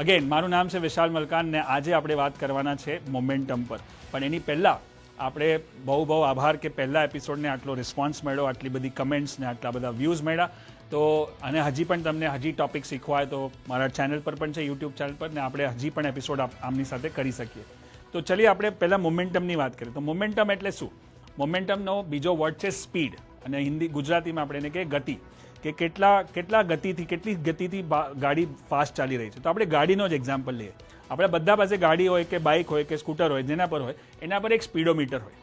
Again મારું નામ છે વિશાલ મલકાન ને આજે આપણે વાત કરવાના છે મોમેન્ટમ પર. પણ એની પહેલાં આપણે બહુ બહુ આભાર કે પહેલા એપિસોડને આટલો રિસ્પોન્સ મળ્યો, આટલી બધી કમેન્ટ્સ ને આટલા બધા વ્યૂઝ મળ્યા. તો અને હજી પણ તમને હજી ટોપિક શીખવા તો મારા ચેનલ પર પણ છે યુટ્યુબ ચેનલ પર ને આપણે હજી પણ એપિસોડ આમની સાથે કરી શકીએ. તો ચલીએ આપણે પહેલાં મોમેન્ટમની વાત કરીએ. તો મોમેન્ટમ એટલે શું? મોમેન્ટમનો બીજો વર્ડ છે સ્પીડ અને હિન્દી ગુજરાતીમાં આપણે એને કહીએ ગતિ. કે કેટલા કેટલા ગતિથી કેટલી ગતિથી ગાડી ફાસ્ટ ચાલી રહી છે. તો આપણે ગાડીનો જ એક્ઝામ્પલ લઈએ. આપણે બધા પાસે ગાડી હોય કે બાઇક હોય કે સ્કૂટર હોય, જેના પર હોય, એના પર એક સ્પીડોમીટર હોય.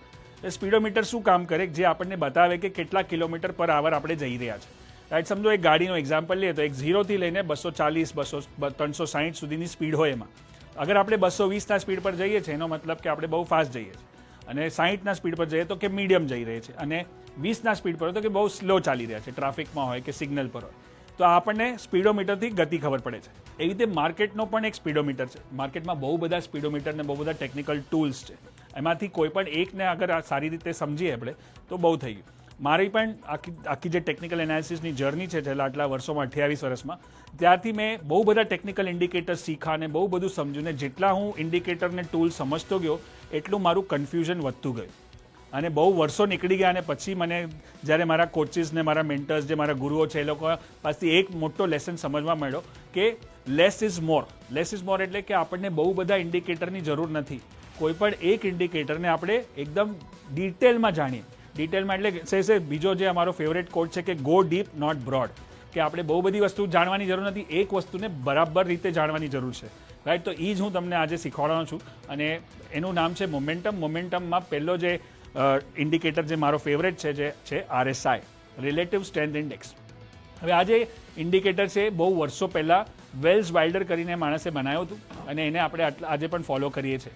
એ સ્પીડોમીટર શું કામ કરે? જે આપણને બતાવે કે કેટલા કિલોમીટર પર આવર આપણે જઈ રહ્યા છે. રાઈટ સમજો, એક ગાડીનો એક્ઝામ્પલ લઈએ તો એક ઝીરોથી લઈને બસો ચાલીસ, બસો ત્રણસો સાહીઠ સુધીની સ્પીડ હોય એમાં. અગર આપણે બસો વીસના સ્પીડ પર જઈએ છીએ, એનો મતલબ કે આપણે બહુ ફાસ્ટ જઈએ છીએ. અને સાહીઠના સ્પીડ પર જઈએ તો કે મીડિયમ જઈ રહે છે. અને વીસના સ્પીડ પર તો કે બહુ સ્લો ચાલી રહ્યા છે, ટ્રાફિકમાં હોય કે સિગ્નલ પર હોય. તો આપણને સ્પીડોમીટરથી ગતિ ખબર પડે છે. એવી રીતે માર્કેટનો પણ એક સ્પીડોમીટર છે. માર્કેટમાં બહુ બધા સ્પીડોમીટર ને બહુ બધા ટેકનિકલ ટૂલ્સ છે. એમાંથી કોઈ પણ એકને અગર સારી રીતે સમજીએ આપણે, તો બહુ થઈ ગયું. મારી પણ આખી આખી જે ટેકનિકલ એનાલિસિસની જર્ની છે છેલ્લા આટલા વર્ષોમાં, અઠ્યાવીસ વર્ષમાં ત્યારથી મેં બહુ બધા ટેકનિકલ ઇન્ડિકેટર શીખા અને બહુ બધું સમજ્યું ને જેટલા હું ઇન્ડિકેટરને ટૂલ સમજતો ગયો એટલું મારું કન્ફ્યુઝન વધતું ગયું. અને બહુ વર્ષો નીકળી ગયા અને પછી મને જ્યારે મારા કોચિસ ને, મારા મેન્ટર્સ જે મારા ગુરુઓ છે, એ લોકો પાસેથી એક મોટો લેસન સમજવા મળ્યો કે less is more less is more એટલે કે આપણને બહુ બધા ઇન્ડિકેટરની જરૂર નથી. કોઈ પણ એક ઇન્ડિકેટરને આપણે એકદમ ડિટેલમાં જાણીએ. ડિટેલમાં એટલે સે બીજો જે અમારો ફેવરેટ કોડ છે કે ગો ડીપ નોટ બ્રોડ કે આપણે બહુ બધી વસ્તુ જાણવાની જરૂર નથી, એક વસ્તુને બરાબર રીતે જાણવાની જરૂર છે. રાઈટ તો એ જ હું તમને આજે શીખવાડવાનો છું. અને એનું નામ છે મોમેન્ટમ મોમેન્ટમમાં પહેલો જે ઇન્ડિકેટર જે મારો ફેવરેટ છે, જે, છે આરએસઆઈ રિલેટિવ સ્ટ્રેન્થ ઇન્ડેક્સ હવે આ જે ઇન્ડિકેટર છે, બહુ વર્ષો પહેલાં વેલ્સ વાઇલ્ડર કરીને માણસે બનાવ્યું હતું અને એને આપણે આજે પણ ફોલો કરીએ છીએ.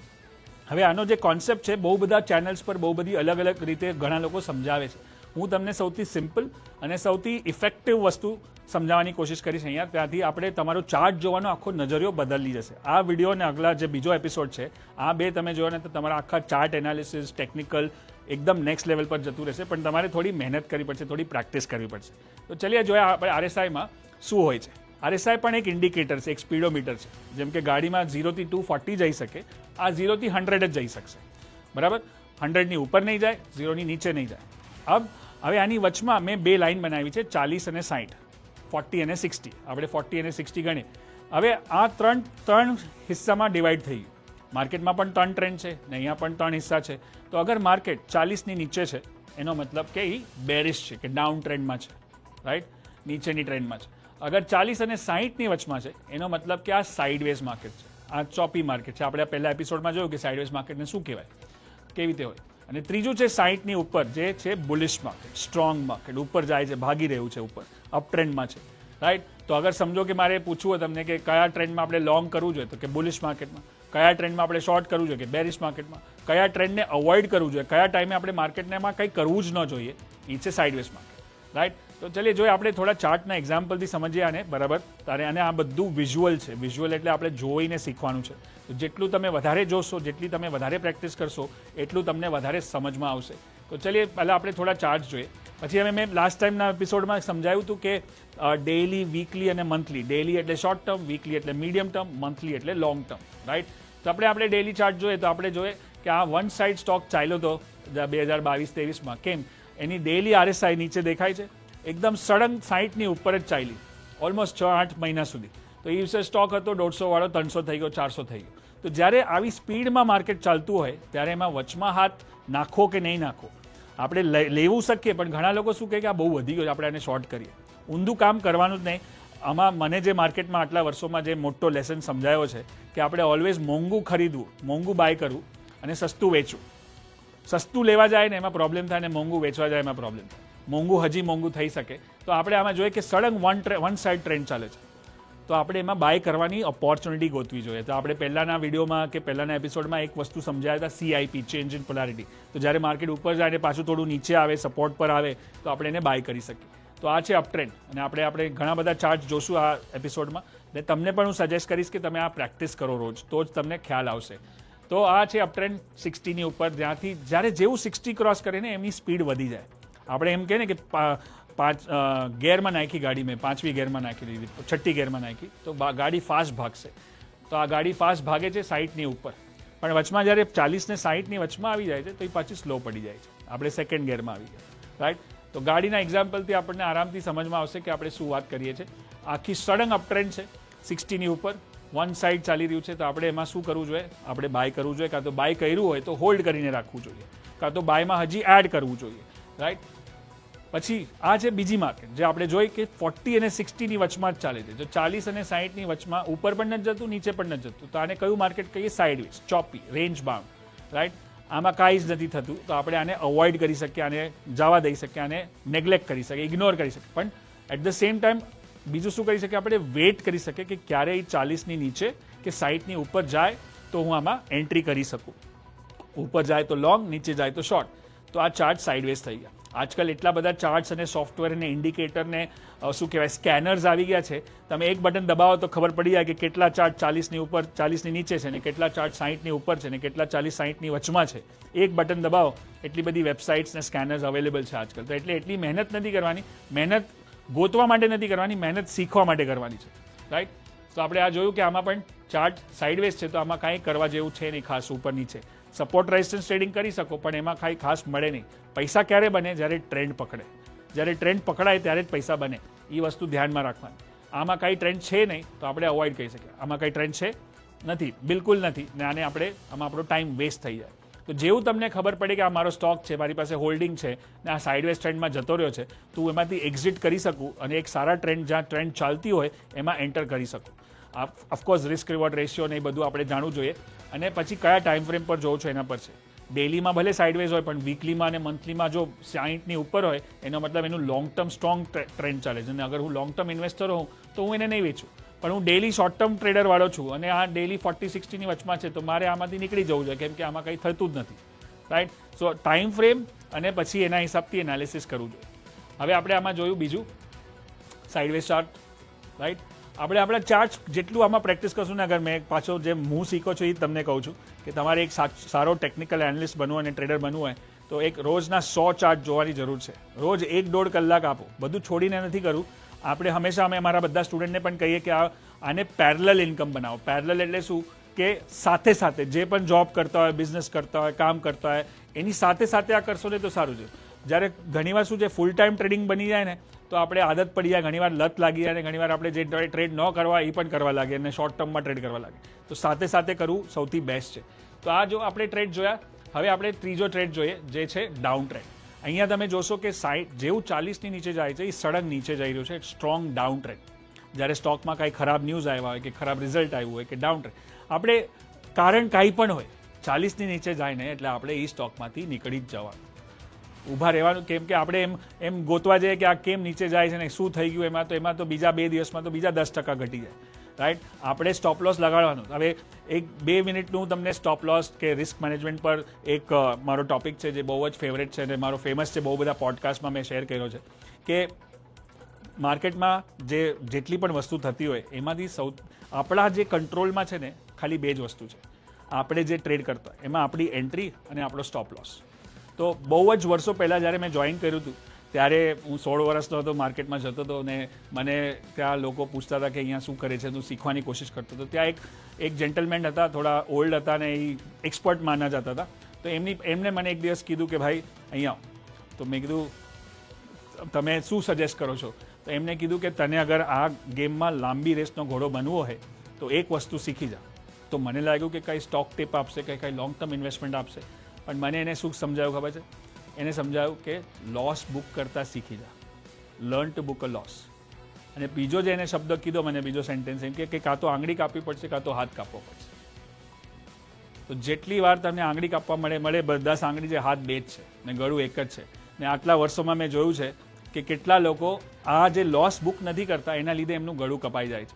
હવે આનો જે કોન્સેપ્ટ છે, બહુ બધા ચેનલ્સ પર બહુ બધી અલગ અલગ રીતે ઘણા લોકો સમજાવે છે. હું તમને સૌથી સિમ્પલ અને સૌથી ઇફેક્ટિવ વસ્તુ સમજાવવાની કોશિશ કરીશ અહીંયા. ત્યાંથી આપણે તમારો ચાર્ટ જોવાનો આખો નજરિયો બદલી જશે. આ વીડિયો અને આગલા જે બીજો એપિસોડ છે, આ બે તમે જોયો ને તો તમારા આખા ચાર્ટ એનાલિસિસ ટેકનિકલ એકદમ નેક્સ્ટ લેવલ પર જતું રહેશે. પણ તમારે થોડી મહેનત કરવી પડશે, થોડી પ્રેક્ટિસ કરવી પડશે. તો ચલીએ જોઈએ આપણે આરએસઆઈમાં શું હોય છે. આરએસઆઈ પણ એક ઇન્ડિકેટર છે, એક સ્પીડોમીટર છે. જેમ કે ગાડીમાં ઝીરોથી ટુ ફોર્ટી જઈ શકે, આ ઝીરોથી હંડ્રેડ જ જઈ શકશે. બરાબર? હંડ્રેડની ઉપર નહીં જાય ઝીરોની નીચે નહીં જાય. અબ હવે આની વચમાં મેં બે લાઇન બનાવી છે ચાલીસ અને સાઠ ફોર્ટી અને સિક્સટી આપણે ફોર્ટી અને સિક્સટી ગણીએ હવે આ ત્રણ ત્રણ હિસ્સામાં ડિવાઈડ થઈ ગયું માર્કેટમાં પણ ત્રણ ટ્રેન્ડ છે ને અહીંયા પણ ત્રણ હિસ્સા છે તો અગર માર્કેટ ચાલીસની નીચે છે એનો મતલબ કે એ બેરિશ છે, કે ડાઉન ટ્રેન્ડમાં છે રાઈટ નીચેની ટ્રેન્ડમાં છે. અગર ચાલીસ અને સાહીઠની વચમાં છે, એનો મતલબ કે આ સાઇડવેઝ માર્કેટ છે, આ ચોપી માર્કેટ છે. આપણે પહેલા એપિસોડમાં જોયું કે સાઇડવેઝ માર્કેટને શું કહેવાય? કેવી રીતે હોય? અને ત્રીજું છે સાહીઠની ઉપર, જે છે બુલિશ માર્કેટ સ્ટ્રોંગ માર્કેટ ઉપર જાય છે, ભાગી રહ્યું છે ઉપર અપ ટ્રેન્ડમાં છે. રાઈટ તો અગર સમજો કે મારે પૂછવું હોય તમને કે કયા ટ્રેન્ડમાં આપણે લોંગ કરવું જોઈએ, તો કે બુલિશ માર્કેટમાં કયા ટ્રેન્ડમાં આપણે શોર્ટ કરવું જોઈએ, કે બેરિશ માર્કેટમાં કયા ટ્રેન્ડને અવોઇડ કરવું જોઈએ, કયા ટાઈમે આપણે માર્કેટને એમાં કંઈ કરવું જ ન જોઈએ એ છે સાઇડવેઝ માર્કેટ રાઈટ તો ચલીએ, જોઈએ આપણે થોડા ચાર્ટના એક્ઝામ્પલથી સમજીએ આને, બરાબર? તારે અને આ બધું વિઝ્યુઅલ છે. વિઝ્યુઅલ એટલે આપણે જોઈને શીખવાનું છે. તો જેટલું તમે વધારે જોશો, જેટલી તમે વધારે પ્રેક્ટિસ કરશો, એટલું તમને વધારે સમજમાં આવશે. તો ચલીએ, પહેલાં આપણે થોડા ચાર્ટ જોઈએ. પછી અમે મેં લાસ્ટ ટાઈમના એપિસોડમાં સમજાયું હતું કે ડેઇલી વીકલી અને મંથલી ડેઇલી એટલે શોર્ટ ટર્મ વીકલી એટલે મીડિયમ ટર્મ મંથલી એટલે લોંગ ટર્મ રાઈટ તો આપણે આપણે ડેઇલી ચાર્ટ જોઈએ તો આપણે જોઈએ કે આ વન સાઇડ સ્ટોક ચાલ્યો હતો બે હજાર બાવીસ, ત્રેવીસમાં. કેમ? એની ડેઇલી આરએસઆઈ નીચે દેખાય છે. એકદમ સડન સાઈઠની ઉપર જ ચાલી. ઓલમોસ્ટ છ, આઠ મહિના સુધી. તો એ વિશે સ્ટોક હતો, દોઢસો વાળો, ત્રણસો થઈ ગયો, ચારસો થઈ ગયો. તો જ્યારે આવી સ્પીડમાં માર્કેટ ચાલતું હોય, ત્યારે એમાં વચમાં હાથ નાખો કે નહીં નાખો? આપણે લેવું શકીએ પણ ઘણા લોકો શું કહે કે આ બહુ વધી ગયો આપણે આને શોર્ટ કરીએ. ઊંધું કામ કરવાનું જ નહીં. આમાં મને જે માર્કેટમાં આટલા વર્ષોમાં જે મોટો લેસન સમજાયો છે, કે આપણે ઓલવેઝ મોંઘું ખરીદવું, મોંઘું બાય કરવું અને સસ્તું વેચવું. સસ્તું લેવા જાય ને એમાં પ્રોબ્લેમ થાય ને મોંઘું વેચવા જાય એમાં પ્રોબ્લેમ થાય. મોંઘું, હજી મોંઘું થઈ શકે. તો આપણે આમાં જોઈએ કે sudden one one side trend ચાલે છે. તો આપણે એમાં બાય કરવાની ઓપોર્ચ્યુનિટી ગોતવી જોઈએ. તો આપણે પહેલાંના વિડીયોમાં કે પહેલાંના એપિસોડમાં એક વસ્તુ સમજાયા હતા સીઆઈપી ચેન્જ ઇન પોલારિટી તો જ્યારે માર્કેટ ઉપર જાય અને પાછું થોડું નીચે આવે સપોર્ટ પર આવે, તો આપણે એને બાય કરી શકીએ. તો આ છે અપટ્રેન્ડ અને આપણે આપણે ઘણા બધા ચાર્ટ જોશું આ એપિસોડમાં ને તમને પણ હું સજેસ્ટ કરીશ કે તમે આ પ્રેક્ટિસ કરો રોજ. તો જ તમને ખ્યાલ આવશે. તો આ છે અપટ્રેન્ડ સિક્સટીની ઉપર. જ્યાંથી, જ્યારે જેવું સિક્સટી ક્રોસ કરે ને એમની સ્પીડ વધી જાય. આપણે એમ કહે ને કે પાંચ ગેરમાં નાખી ગાડી મેં, પાંચમી ગેરમાં નાખી દીધી, છઠ્ઠી ગેરમાં નાખી, તો ગાડી ફાસ્ટ ભાગશે. તો આ ગાડી ફાસ્ટ ભાગે છે સાઈઠની ઉપર. પણ વચમાં જ્યારે ચાલીસને સાઈઠની વચમાં આવી જાય છે, તો એ પાછી સ્લો પડી જાય છે. આપણે સેકન્ડ ગેરમાં આવી જાય રાઈટ તો ગાડીના એક્ઝામ્પલથી આપણને આરામથી સમજમાં આવશે કે આપણે શું વાત કરીએ છીએ. આખી સડંગ અપટ્રેન્ડ છે સિક્સટીની ઉપર. વન સાઈડ ચાલી રહ્યું છે, તો આપણે એમાં શું કરવું જોઈએ? આપણે બાય કરવું જોઈએ. કાં તો બાય કર્યું હોય તો હોલ્ડ કરીને રાખવું જોઈએ. કાં તો બાયમાં હજી એડ કરવું જોઈએ. રાઈટ પછી આ છે બીજી માર્કેટ, જે આપણે જોઈ કે ફોર્ટી અને સિક્સટીની વચમાં જ ચાલે છે. જો ચાલીસ અને સાહીઠની વચમાં ઉપર પણ નથી જતું, નીચે પણ નથી જતું. તો આને કયું માર્કેટ કહીએ? Sideways choppy range bound right આમાં કાંઈ જ નથી થતું. તો આપણે આને અવોઇડ કરી શકીએ, આને જવા દઈ શકીએ, આને નેગ્લેક્ટ કરી શકીએ ઇગ્નોર કરી શકીએ. પણ એટ ધ સેમ ટાઈમ બીજું શું કરી શકીએ? આપણે વેઇટ કરી શકીએ કે ક્યારે એ ચાલીસની નીચે કે સાહીઠની ઉપર જાય તો હું આમાં એન્ટ્રી કરી શકું. ઉપર જાય તો લોંગ નીચે જાય તો શોર્ટ તો આ ચાર્ટ સાઇડવેઝ થઈ ગયા. આજકાલ એટલા બધા ચાર્ટ્સ અને સોફ્ટવેર અને ઇન્ડિકેટરને શું કહેવાય સ્કેનર્સ આવી ગયા છે. તમે એક બટન દબાવો તો ખબર પડી જાય કે કેટલા ચાર્ટ ચાલીસની ઉપર, ચાલીસની નીચે છે ને કેટલા ચાર્ટ સાહીઠની ઉપર છે ને કેટલા ચાલીસ સાહીઠની વચમાં છે. એક બટન દબાવો, એટલી બધી વેબસાઇટ્સ ને સ્કેનર્સ અવેલેબલ છે આજકાલ. તો એટલે એટલી મહેનત નથી કરવાની. મહેનત ગોતવા માટે નથી કરવાની, મહેનત શીખવા માટે કરવાની છે. રાઈટ તો આપણે આ જોયું કે આમાં પણ ચાર્ટ સાઇડવેઝ છે, તો આમાં કાંઈ કરવા જેવું છે નહીં ખાસ ઉપર નીચે. સપોર્ટ રેઝિસ્ટન્સ ટ્રેડિંગ કરી શકો, પણ એમાં કાંઈ ખાસ મળે નહીં. પૈસા ક્યારે બને? જ્યારે ટ્રેન્ડ પકડે. જ્યારે ટ્રેન્ડ પકડાય, ત્યારે જ પૈસા બને. એ વસ્તુ ધ્યાનમાં રાખવાની. આમાં કાંઈ ટ્રેન્ડ છે નહીં, તો આપણે અવોઇડ કરી શકીએ. આમાં કાંઈ ટ્રેન્ડ છે નથી. બિલકુલ નથી. ને આને આપણે, આમાં આપણો ટાઈમ વેસ્ટ થઈ જાય. તો જેવું તમને ખબર પડે કે આ મારો સ્ટોક છે, મારી પાસે હોલ્ડિંગ છે, ને આ સાઇડવેઝ ટ્રેન્ડમાં જતો રહ્યો છે, તો હું એમાંથી એક્ઝિટ કરી શકું અને એક સારા ટ્રેન્ડ જ્યાં ટ્રેન્ડ ચાલતી હોય, એમાં એન્ટર કરી શકું. ઓફકોર્સ રિસ્ક રિવોર્ડ રેશિયો ને એ બધું આપણે જાણવું જોઈએ. અને પછી કયા ટાઈમ ફ્રેમ પર જોવો છો એના પર છે. ડેલીમાં ભલે સાઇડવેઝ હોય, પણ વીકલીમાં અને મંથલીમાં જો સાહીઠની ઉપર હોય, એનો મતલબ એનું લોંગ ટર્મ સ્ટ્રોંગ ટ્રેન્ડ ચાલે છે. અને અગર હું લોંગ ટર્મ ઇન્વેસ્ટર હોઉં, તો હું એને નહીં વેચું. પણ હું ડેલી શોર્ટ ટર્મ ટ્રેડર વાળો છું અને આ ડેલી ફોર્ટી સિક્સટીની વચમાં છે, તો મારે આમાંથી નીકળી જવું જોઈએ, કેમ કે આમાં કંઈ થતું જ નથી. રાઈટ સો ટાઈમ ફ્રેમ અને પછી એના હિસાબથી એનાલિસિસ કરવું જોઈએ. હવે આપણે આમાં જોયું બીજું. સાઇડવેઝ ચાર્ટ રાઈટ આપણે આપણા ચાર્જ જેટલું આમાં પ્રેક્ટિસ કરશું ને, અગર મેં પાછો જે હું શીખો છું એ તમને કહું છું કે તમારે એક સારો ટેકનિકલ એનાલિસ્ટ બનવું અને ટ્રેડર બનવું હોય, તો એક રોજના સો ચાર્ટ જોવાની જરૂર છે. રોજ એક દોઢ કલાક આપો. બધું છોડીને નથી કરવું. આપણે હંમેશા અમે અમારા બધા સ્ટુડન્ટને પણ કહીએ કે આ, આને પેરેલલ ઇન્કમ બનાવો. પેરેલલ એટલે શું? કે સાથે સાથે જે પણ જોબ કરતા હોય બિઝનેસ કરતા હોય, કામ કરતા હોય, એની સાથે સાથે આ કરશો ને તો સારું છે. જ્યારે ઘણીવાર શું છે ફૂલ ટાઈમ ટ્રેડિંગ બની જાય ને તો આપણે આદત પડી જાય, ઘણીવાર લત લાગી જાય અને ઘણીવાર આપણે જે ટ્રેડ ન કરવા એ પણ કરવા લાગે અને શોર્ટ ટર્મમાં ટ્રેડ કરવા લાગે તો સાથે સાથે કરવું સૌથી બેસ્ટ છે. તો આ જો આપણે ટ્રેડ જોયા, હવે આપણે ત્રીજો ટ્રેડ જોઈએ, જે છે ડાઉન ટ્રેડ અહીંયા તમે જોશો કે સાઈડ જેવું ચાલીસની નીચે જાય છે, એ સડન નીચે જઈ રહ્યું છે સ્ટ્રોંગ ડાઉન ટ્રેડ જ્યારે સ્ટોકમાં કાંઈ ખરાબ ન્યૂઝ આવ્યા હોય કે ખરાબ રિઝલ્ટ આવ્યું હોય કે ડાઉન ટ્રેડ આપણે કારણ કાંઈ પણ હોય, ચાલીસની નીચે જાય ને એટલે આપણે એ સ્ટોકમાંથી નીકળી જ જવાનું. ઊભા રહેવાનું, કેમ કે આપણે એમ એમ ગોતવા જઈએ કે આ કેમ નીચે જાય છે ને શું થઈ ગયું, એમાં તો એમાં તો બીજા બે દિવસમાં તો બીજા દસ ટકા ઘટી જાય. રાઈટ આપણે સ્ટોપ લોસ લગાડવાનું. હવે એક બે મિનિટનું તમને સ્ટોપ લોસ કે રિસ્ક મેનેજમેન્ટ પર એક મારો ટોપિક છે જે બહુ જ ફેવરેટ છે અને મારો ફેમસ છે બહુ બધા પોડકાસ્ટમાં મેં શેર કર્યો છે કે માર્કેટમાં જે જેટલી પણ વસ્તુ થતી હોય, એમાંથી સૌ, આપણા જે કંટ્રોલમાં છે ને, ખાલી બે જ વસ્તુ છે. આપણે જે ટ્રેડ કરતા એમાં આપણી એન્ટ્રી અને આપણો સ્ટોપ લોસ તો બહુ જ વર્ષો પહેલાં જ્યારે મેં જોઈન કર્યું હતું, ત્યારે હું સોળ વર્ષનો હતો માર્કેટમાં જતો હતો અને મને ત્યાં લોકો પૂછતા હતા કે અહીંયા શું કરે છે, તું શીખવાની કોશિશ કરતો હતો. ત્યાં એક એક જેન્ટલમેન હતા, થોડા ઓલ્ડ હતા ને એ એક્સપર્ટ માના જતા હતા. તો એમની, એમને મને એક દિવસ કીધું કે ભાઈ અહીંયા આવ. તો મેં કીધું, તમે શું સજેસ્ટ કરો છો? તો એમને કીધું કે, તને અગર આ ગેમમાં લાંબી રેસનો ઘોડો બનવો હોય, તો એક વસ્તુ શીખી જા. તો મને લાગ્યું કે કંઈ સ્ટોક ટીપ આપશે કે કંઈ લોંગ ટર્મ ઇન્વેસ્ટમેન્ટ આપશે. પણ મને એને શું સમજાયું ખબર છે? એને સમજાયું કે લોસ બુક કરતાં શીખી જા. Learn to book a loss અને બીજો જે એને શબ્દ કીધો મને, બીજો સેન્ટેન્સ એમ કે કે તો આંગળી કાપવી પડશે, કાં તો હાથ કાપવો પડશે. તો જેટલી વાર તમને આંગળી કાપવા મળે મળે બધા આંગળી જે હાથ બે જ છે ને ગળું એક જ છે. ને આટલા વર્ષોમાં મેં જોયું છે કે કેટલા લોકો આ જે લોસ બુક નથી કરતા, એના લીધે એમનું ગળું કપાઈ જાય છે.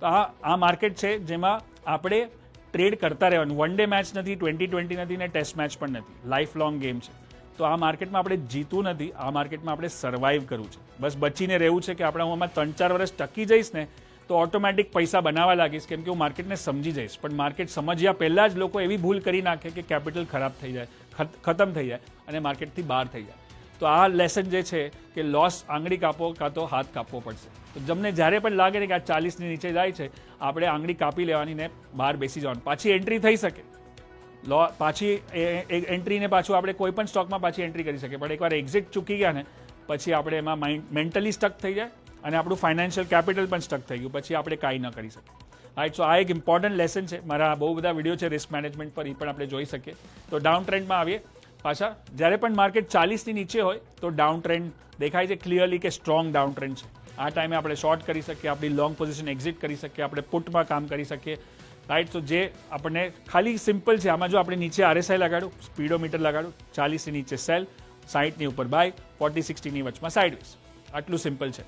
તો આ આ માર્કેટ છે જેમાં આપણે ટ્રેડ કરતા રહેવાનું. વન ડે મેચ નથી ટ્વેન્ટી ટ્વેન્ટી નથી ને ટેસ્ટ મેચ પણ નથી. લાઈફ લોંગ ગેમ છે. તો આ માર્કેટમાં આપણે જીતવું નથી, આ માર્કેટમાં આપણે સર્વાઈવ કરવું છે. બસ બચીને રહેવું છે કે આપણે હું આમાં ત્રણ ચાર વર્ષ ટકી જઈશ ને, તો ઓટોમેટિક પૈસા બનાવવા લાગીશ કેમ કે હું માર્કેટને સમજી જઈશ. પણ માર્કેટ સમજ્યા પહેલાં જ લોકો એવી ભૂલ કરી નાખે કે કેપિટલ ખરાબ થઈ જાય ખતમ થઈ જાય અને માર્કેટથી બહાર થઈ જાય. તો આ લેસન જે છે કે લોસ આંગળી કાપો કાં તો હાથ કાપવો પડશે. તો તમને જ્યારે પણ લાગે ને કે આ ચાલીસની નીચે જાય છે, આપણે આંગળી કાપી લેવાની ને બહાર બેસી જવાનું. પાછી એન્ટ્રી થઈ શકે. લો, પાછી એન્ટ્રીને પાછું આપણે કોઈ પણ સ્ટોકમાં પાછી એન્ટ્રી કરી શકીએ. પણ એકવાર એક્ઝિટ ચૂકી ગયા ને, પછી આપણે એમાં માઇન્ડ મેન્ટલી સ્ટક થઈ જાય અને આપણું ફાઇનાન્શિયલ કેપિટલ પણ સ્ટક થઈ ગયું. પછી આપણે કાંઈ ન કરી શકીએ. રાઈટ સો આ એક ઇમ્પોર્ટન્ટ લેસન છે. મારા બહુ બધા વીડિયો છે રિસ્ક મેનેજમેન્ટ પર, એ પણ આપણે જોઈ શકીએ. તો ડાઉન ટ્રેન્ડમાં આવીએ. પાછા, જ્યારે પણ માર્કેટ ચાલીસની નીચે હોય, તો ડાઉન ટ્રેન્ડ દેખાય છે ક્લિયરલી કે સ્ટ્રોંગ ડાઉન ટ્રેન્ડ છે. આ ટાઈમે આપણે શોર્ટ કરી શકીએ, આપણી લોંગ પોઝિશન એક્ઝિટ કરી શકીએ, આપણે પુટમાં કામ કરી શકીએ. રાઈટ તો જે આપણને ખાલી સિમ્પલ છે, આમાં જો આપણે નીચે આરએસઆઈ લગાડું સ્પીડોમીટર લગાડું, ચાલીસની નીચે સેલ સાઠની ઉપર બાય ફોર્ટી સિક્સટીની વચમાં સાઇડવેઝ આટલું સિમ્પલ છે.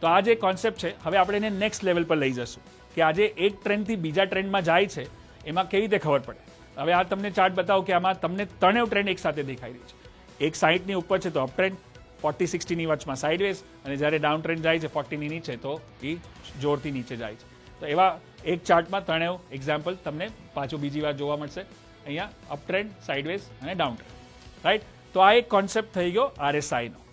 તો આ જે કોન્સેપ્ટ છે, હવે આપણે એને નેક્સ્ટ લેવલ પર લઈ જશું. કે આજે એક ટ્રેન્ડથી બીજા ટ્રેન્ડમાં જાય છે, એમાં કેવી રીતે ખબર પડે? હવે આ તમને ચાર્ટ બતાવો કે આમાં તમને ત્રણેય ટ્રેન્ડ એક સાથે દેખાઈ રહી છે. એક સાઠની ઉપર છે, તો અપ ટ્રેન્ડ ફોર્ટી સિક્સટીની વચમાં સાઇડવેઝ અને જ્યારે ડાઉન ટ્રેન્ડ જાય છે ફોર્ટીની નીચે, તો એ જોરથી નીચે જાય છે. તો એવા એક ચાર્ટમાં ત્રણેય એક્ઝામ્પલ તમને પાછું બીજી વાર જોવા મળશે. અહીંયા અપ ટ્રેન્ડ સાઇડવેઝ અને ડાઉન ટ્રેન્ડ રાઈટ તો આ એક કોન્સેપ્ટ થઈ ગયો આરએસઆઈનો